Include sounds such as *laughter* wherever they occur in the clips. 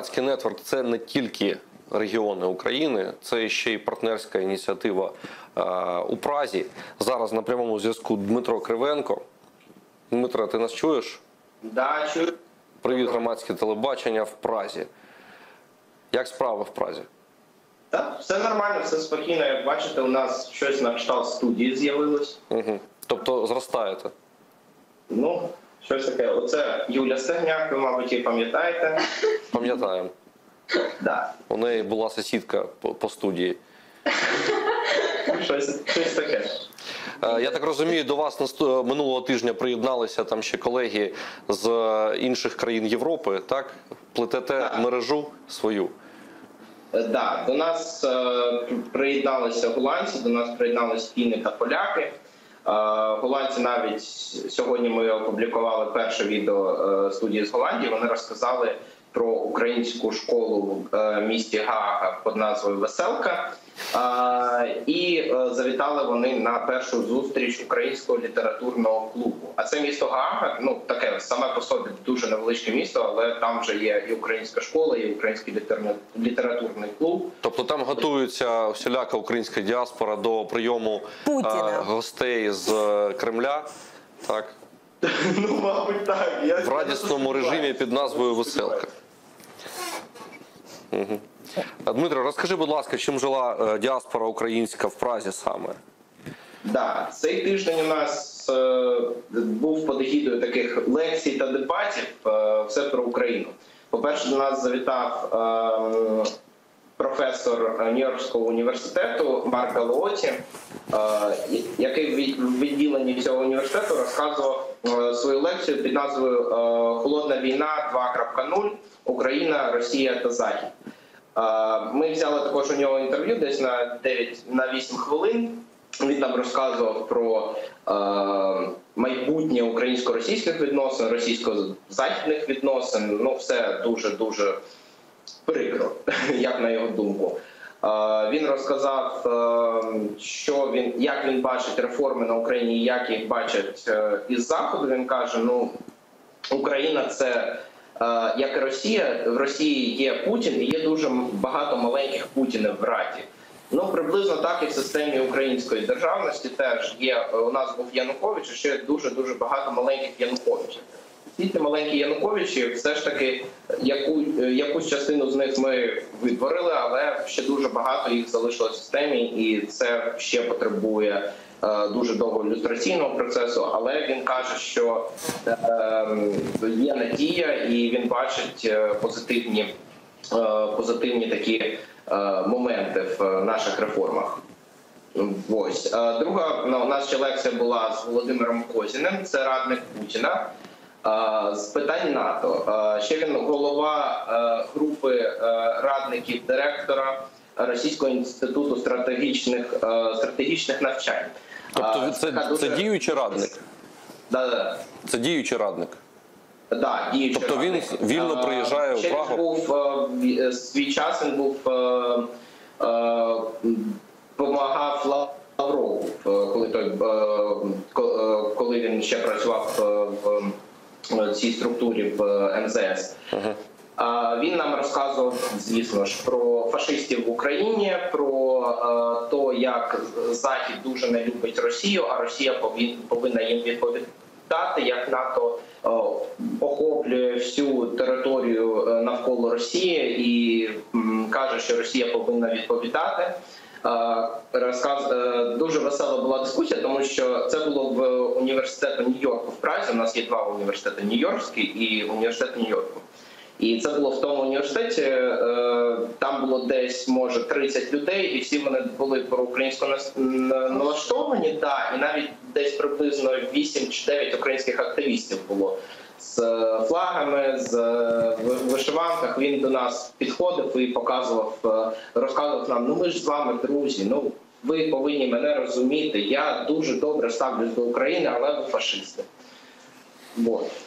громадський нетворк це не тільки регіони України, це ще й партнерська ініціатива е, у Празі. Зараз на прямому зв'язку Дмитро Кривенко. Дмитро, ти нас чуєш? Да, чую. Привіт, громадське телебачення в Празі. Як справи в Празі? Так, все нормально, все спокійно. Як бачите, у нас щось на кшталт студії з'явилось. Угу. Тобто зростаєте? Ну, щось таке. Оце Юля Стегняк, ви, мабуть, її пам'ятаєте. Пам'ятаємо. Да. У неї була сусідка по, по студії. Щось, щось таке. Е, Я так розумію, до вас минулого тижня приєдналися там ще колеги з е, інших країн Європи, так? Плетете Так. мережу свою. Е, Да, до нас приєдналися голландці, до нас приєдналися фіни та поляки. Е, голландці навіть сьогодні ми опублікували перше відео е, студії з Голландії. Вони розказали про українську школу в е, місті Гаага під назвою Веселка. І е, завітали вони на першу зустріч українського літературного клубу. А це місто Гаага, ну таке саме по собі дуже невеличке місто, але там вже є і українська школа, і український літературний клуб. Тобто там готується всіляка українська діаспора до прийому Путіна. е, гостей з Кремля. Так, Ну, мабуть, так. Я в радісному режимі під назвою Веселка. Угу. Дмитро, розкажи, будь ласка, чим жила е, діаспора українська в Празі саме? Да, цей тиждень у нас е, був під егідою таких лекцій та дебатів. е, все про Україну. По-перше, до нас завітав е, професор Нью-Йоркського університету Марк Галооті, е, який в відділенні цього університету розказував свою лекцію під назвою е, Холодна війна 2.0 Україна, Росія та Захід. Е, Ми взяли також у нього інтерв'ю десь на 9 на 8 хвилин. Він нам розказував про е, майбутнє українсько-російських відносин, російсько-західних відносин. Ну, все дуже дуже прикро, *laughs* як на його думку. Е, Він розказав, е, що він як він бачить реформи на Україні, як їх бачать е, із заходу. Він каже: ну Україна це як і Росія. В Росії є Путін і є дуже багато маленьких Путінів в Раді. Ну приблизно так і в системі української державності теж є. У нас був Янукович, і ще дуже дуже багато маленьких Януковичів. Всі ці маленькі Януковичі, все ж таки, яку е, якусь частину з них ми витворили, але ще дуже багато їх залишилось в системі, і це ще потребує е, дуже довго люстраційного процесу. Але він каже, що е, є надія, і він бачить е, позитивні, позитивні такі моменти в наших реформах. Ось друга ну, у нас ще лекція була з Володимиром Козіним, це радник Путіна. З питань НАТО ще він голова е, групи е, радників директора Російського інституту стратегічних е, стратегічних навчань. Тобто це, така це діючий радник. Да, да. Це діючий радник. Да, діючий Тобто він вільно приїжджає в ще він Прагу? був свій час. Він був е, е, м, допомагав Лаврову, е, коли той е, ко- е, коли він ще працював е, в е, цій структурі в е, МЗС. Він нам розказував, звісно ж, про фашистів в Україні, про е, то, як Захід дуже не любить Росію, а Росія повинна їм відповідати, як НАТО е, охоплює всю територію е, навколо Росії і каже, що Росія повинна відповідати. Розказ е, дуже весела була дискусія, тому що це було в університету Нью-Йорку в Празі. У нас є два університети Нью-Йоркський і університет Нью-Йорку. І це було в тому університеті. е, Там було десь може 30 людей, і всі вони були проукраїнсько налаштовані. Да, і навіть десь приблизно 8 чи 9 українських активістів було з е, флагами, з е, вишиванках. Він до нас підходив і показував, е, розказував нам: ну ми ж з вами друзі. Ну ви повинні мене розуміти. Я дуже добре ставлюсь до України, але ви фашисти. Е,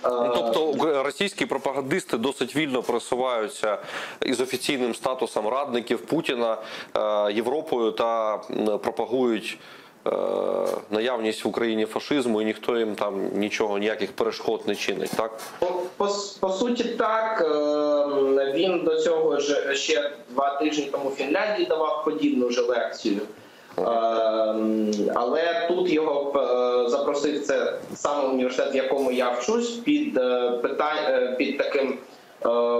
Ну, тобто російські пропагандисти досить вільно просуваються із офіційним статусом радників Путіна Європою та пропагують наявність в Україні фашизму, і ніхто їм там нічого, ніяких перешкод не чинить. Так По, по, по суті, так е, він до цього ж ще два тижні тому в Фінляндії давав подібну ж лекцію. Е, але тут його е, запросив це саме університет, в якому я вчусь, під е, питань е, під таким е,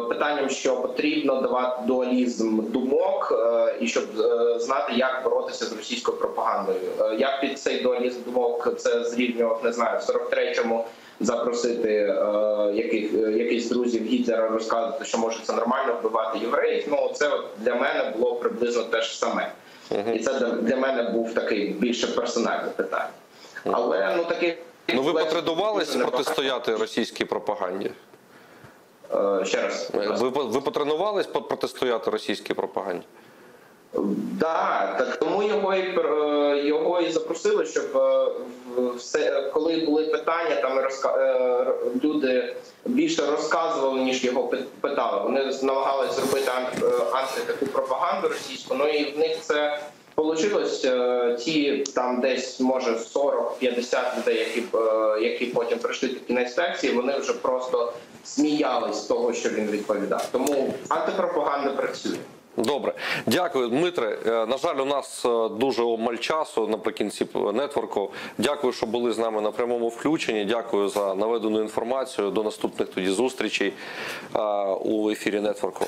питанням, що потрібно давати дуалізм думок, е, і щоб е, знати, як боротися з російською пропагандою. Е, Я під цей дуалізм думок це зрівнював, не знаю, в 43-му запросити е, яких, е, якихось друзів Гітлера розказувати, що може це нормально вбивати євреїв. Ну це от для мене було приблизно те ж саме. І це для- для мене був такий більше персональне питання. Але ну такий ну ви небагато. протистояти російській пропаганді? Е, Ще раз. Ви ви потренувались по- протистояти російській пропаганді? Да, так тому його і е, його і запросили, щоб е, все, коли були питання, там розка- люди більше розказували, ніж його пи- питали. Вони намагалися зробити ант- анти таку пропаганду російську. Ну і в них це вийшло. Ті там десь може 40-50 людей, які е, які потім прийшли до кінець лекції, вони вже просто сміялись з того, що він відповідав. Тому антипропаганда працює. Добре, дякую, Дмитре. Е, На жаль, у нас е, дуже обмаль часу наприкінці нетворку. Дякую, що були з нами на прямому включенні. Дякую за наведену інформацію. До наступних тоді зустрічей е, у ефірі нетворку.